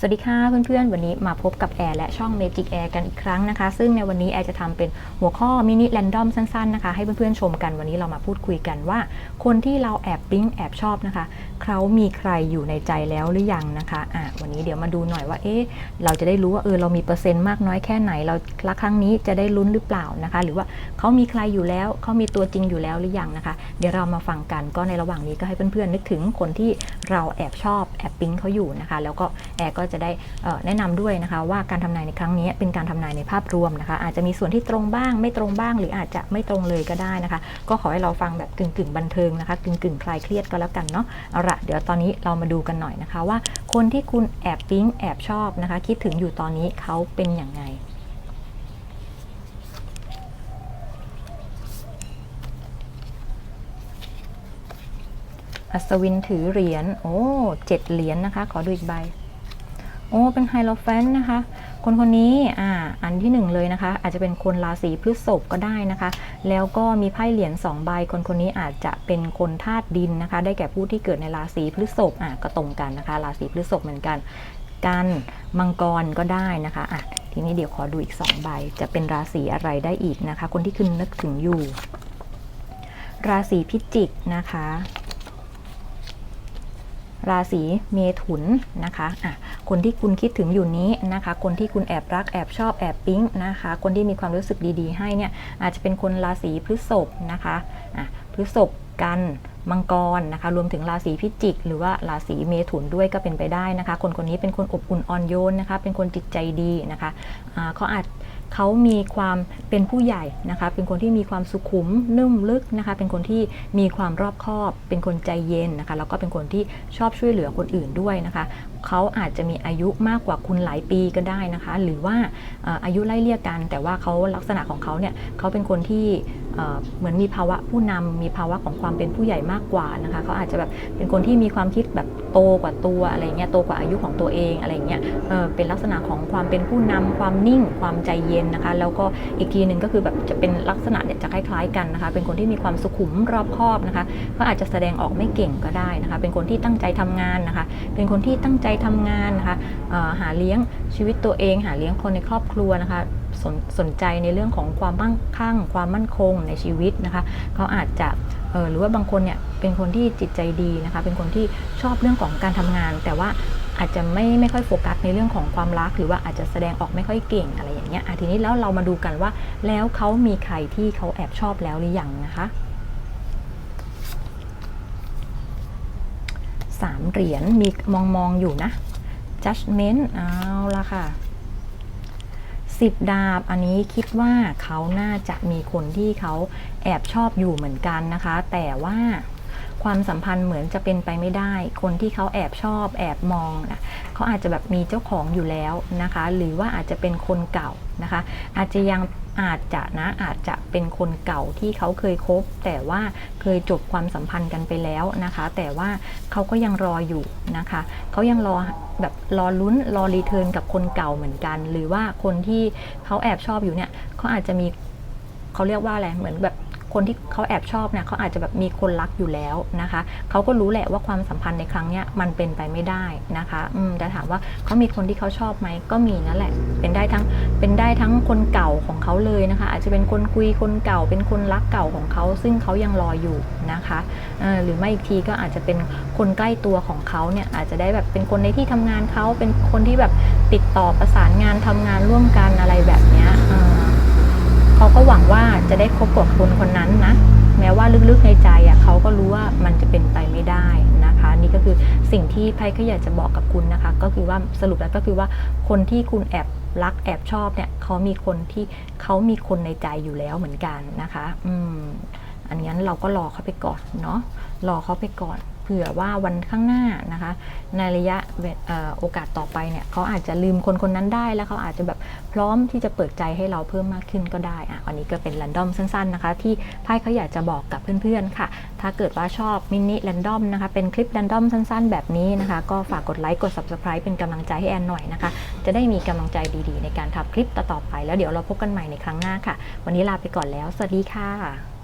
สวัสดีค่ะเพื่อนๆ วันนี้มาพบกับแอร์และช่อง Magic Air กันอีกครั้งนะคะ ซึ่งในวันนี้แอร์จะทำเป็นหัวข้อมินิแรนดอมสั้นๆนะคะ ให้เพื่อนๆ ชมกันวันนี้เรามาพูดคุยกันว่า คนที่เราแอบปิ๊งแอบชอบนะคะเขามีใครอยู่ในใจแล้วหรือยังนะคะอะวันนี้เดี๋ยวมาดูหน่อยว่าเอ๊ะเราจะได้รู้ว่าเออเรามีเปอร์เซ็นต์มากน้อยแค่ไหน เรารักครั้งนี้จะได้ลุ้นหรือเปล่านะคะ หรือว่าเขามีใครอยู่แล้วเขามีตัวจริงอยู่แล้วหรือยังนะคะ เดี๋ยวเรามาฟังกันก็ในระหว่างนี้ก็ให้เพื่อนๆนึกถึงคนที่เราแอบชอบแอบปิ๊งเขาอยู่นะคะ แล้วก็แอร์ก็จะได้แนะนำด้วยนะคะว่าการทำนายในครั้งนี้เป็นการทำนายในภาพรวมนะคะ อาจจะมีส่วนที่ตรงบ้าง ไม่ตรงบ้าง หรืออาจจะไม่ตรงเลยก็ได้นะคะ ก็ขอให้เราฟังแบบกึ่งๆบันเทิงนะคะกึ่งๆคลายเครียดก็แล้วกันเนาะเอาละเดี๋ยวตอนนี้เรามาดูกันหน่อยนะคะ ว่าคนที่คุณแอบปิ๊งแอบชอบนะคะ คิดถึงอยู่ตอนนี้เขาเป็นอย่างไงอัศวินถือเหรียญ โอ้เจ็ดเหรียญนะคะ ขอดูอีกใบ โอ้เป็นไฮโลแฟนนะคะ คนคนนี้อ่าอันที่หนึ่งเลยนะคะ อาจจะเป็นคนราศีพฤษภก็ได้นะคะ แล้วก็มีไพ่เหรียญสองใบ คนคนนี้อาจจะเป็นคนธาตุดินนะคะ ได้แก่ผู้ที่เกิดในราศีพฤษภอะก็ตรงกันนะคะ ราศีพฤษภเหมือนกันกันมังกรก็ได้นะคะอะทีนี้เดี๋ยวขอดูอีกสองใบ จะเป็นราศีอะไรได้อีกนะคะ คนที่คุณนึกถึงอยู่ ราศีพิจิกนะคะ ราศีเมถุนนะคะอะ คนที่คุณคิดถึงอยู่นี้นะคะ คนที่คุณแอบรักแอบชอบแอบปิ๊งนะคะ คนที่มีความรู้สึกดีๆ ให้เนี่ยอาจจะเป็นคนราศีพฤษภนะคะอะพฤษภกันมังกรนะคะรวมถึงราศีพิจิก หรือว่าราศีเมถุนด้วยก็เป็นไปได้นะคะ คนคนนี้เป็นคนอบอุ่นอ่อนโยนนะคะ เป็นคนจิตใจดีนะคะเขาอาจ เขามีความเป็นผู้ใหญ่นะคะ เป็นคนที่มีความสุขุมนุ่มลึกนะคะ เป็นคนที่มีความรอบคอบ เป็นคนใจเย็นนะคะ แล้วก็เป็นคนที่ชอบช่วยเหลือคนอื่นด้วยนะคะ เขาอาจจะมีอายุมากกว่าคุณหลายปีก็ได้นะคะ หรือว่าอายุไล่เลี่ยกัน แต่ว่าเขาลักษณะของเขาเนี่ย เขาเป็นคนที่เอ่อเหมือนมีภาวะผู้นำมีภาวะของความเป็นผู้ใหญ่มากกว่านะคะ เขาอาจจะแบบเป็นคนที่มีความคิดแบบ โตกว่าตัวอะไรเงี้ยโตกว่าอายุของตัวเองอะไรเงี้ยเเป็นลักษณะของความเป็นผู้นำความนิ่งความใจเย็นนะคะ แล้วก็อีกทีหนึ่งก็คือแบบจะเป็นลักษณะเนี่ยจะคล้ายๆกันนะคะ เป็นคนที่มีความสุขุมรอบคอบนะคะ ก็อาจจะแสดงออกไม่เก่งก็ได้นะคะ เป็นคนที่ตั้งใจทำงานนะคะ เป็นคนที่ตั้งใจทำงานนะคะหาเลี้ยงชีวิตตัวเอง หาเลี้ยงคนในครอบครัวนะคะสนสนใจในเรื่องของความมั่งคั่ง ความมั่นคงในชีวิตนะคะเขาอาจจะหรือว่าบางคนเนี่ย เป็นคนที่จิตใจดีนะคะ เป็นคนที่ชอบเรื่องของการทำงาน แต่ว่าอาจจะไม่ไม่ค่อยโฟกัสในเรื่องของความรัก หรือว่าอาจจะแสดงออกไม่ค่อยเก่งอะไรอย่างเงี้ยทีนี้แล้วเรามาดูกันว่า แล้วเขามีใครที่เขาแอบชอบแล้วหรือยังนะคะสามเหรียญมีมองมองอยู่นะ judgment เอาละค่ะสิบดาบอันนี้คิดว่าเขาน่าจะมีคนที่เขาแอบชอบอยู่เหมือนกันนะคะ แต่ว่า ความสัมพันธ์เหมือนจะเป็นไปไม่ได้ คนที่เขาแอบชอบแอบมองนะเขาอาจจะแบบมีเจ้าของอยู่แล้วนะคะ หรือว่าอาจจะเป็นคนเก่านะคะ อาจจะยังอาจจะนะอาจจะเป็นคนเก่าที่เขาเคยคบ แต่ว่าเคยจบความสัมพันธ์กันไปแล้วนะคะ แต่ว่าเขาก็ยังรออยู่นะคะเขายังรอแบบรอลุ้นรอรีเทิร์นกับคนเก่าเหมือนกัน หรือว่าคนที่เขาแอบชอบอยู่เนี่ยเขาอาจจะมีเขาเรียกว่าอะไรเหมือนแบบ คนที่เขาแอบชอบเนี่ยเขาอาจจะแบบมีคนรักอยู่แล้วนะคะเขาก็รู้แหละว่าความสัมพันธ์ในครั้งเนี้ยมันเป็นไปไม่ได้นะคะแต่ถามว่าเขามีคนที่เขาชอบไหมก็มีนั่นแหละ เป็นได้ทั้งเป็นได้ทั้งคนเก่าของเขาเลยนะคะ อาจจะเป็นคนคุยคนเก่า เป็นคนรักเก่าของเขา ซึ่งเขายังรออยู่นะคะหรือไม่อีกทีก็อาจจะเป็นคนใกล้ตัวของเขาเนี่ยอาจจะได้แบบเป็นคนในที่ทำงานเขาเป็นคนที่แบบติดต่อประสานงานทำงานร่วมกันอะไรแบบเนี้ย เขาก็หวังว่าจะได้คบกับคนคนนั้นนะ แม้ว่าลึกๆในใจอะเขาก็รู้ว่ามันจะเป็นไปไม่ได้นะคะ นี่ก็คือสิ่งที่ไพ่ก็อยากจะบอกกับคุณนะคะ ก็คือว่าสรุปแล้วก็คือว่าคนที่คุณแอบรักแอบชอบเนี่ยเขามีคนที่เขามีคนในใจอยู่แล้วเหมือนกันนะคะ อืมอันนั้นเราก็รอเขาไปก่อนเนาะรอเขาไปก่อน ผื่อว่าวันข้างหน้านะคะ ในระยะโอกาสต่อไปเนี่ยเขาอาจจะลืมคนคนนั้นได้แล้วเขาอาจจะแบบพร้อมที่จะเปิดใจให้เราเพิ่มมากขึ้นก็ได้อะวันนี้ก็เป็น r รนดอมสั้นๆนะคะ ที่ไพ่เขาอยากจะบอกกับเพื่อนๆค่ะ ถ้าเกิดว่าชอบมินิ r รนดอมนะคะเป็นคลิป r รนดอมสั้นๆ แบบนี้นะคะ ก็ฝากกดไลค์กด subscribe เป็นกำลังใจให้แอนหน่อยนะคะ จะได้มีกำลังใจดีๆ ในการทำคลิปต่อๆไป แล้วเดี๋ยวเราพบกันใหม่ในครั้งหน้าค่ะ วันนี้ลาไปก่อนแล้ว สวัสดีค่ะ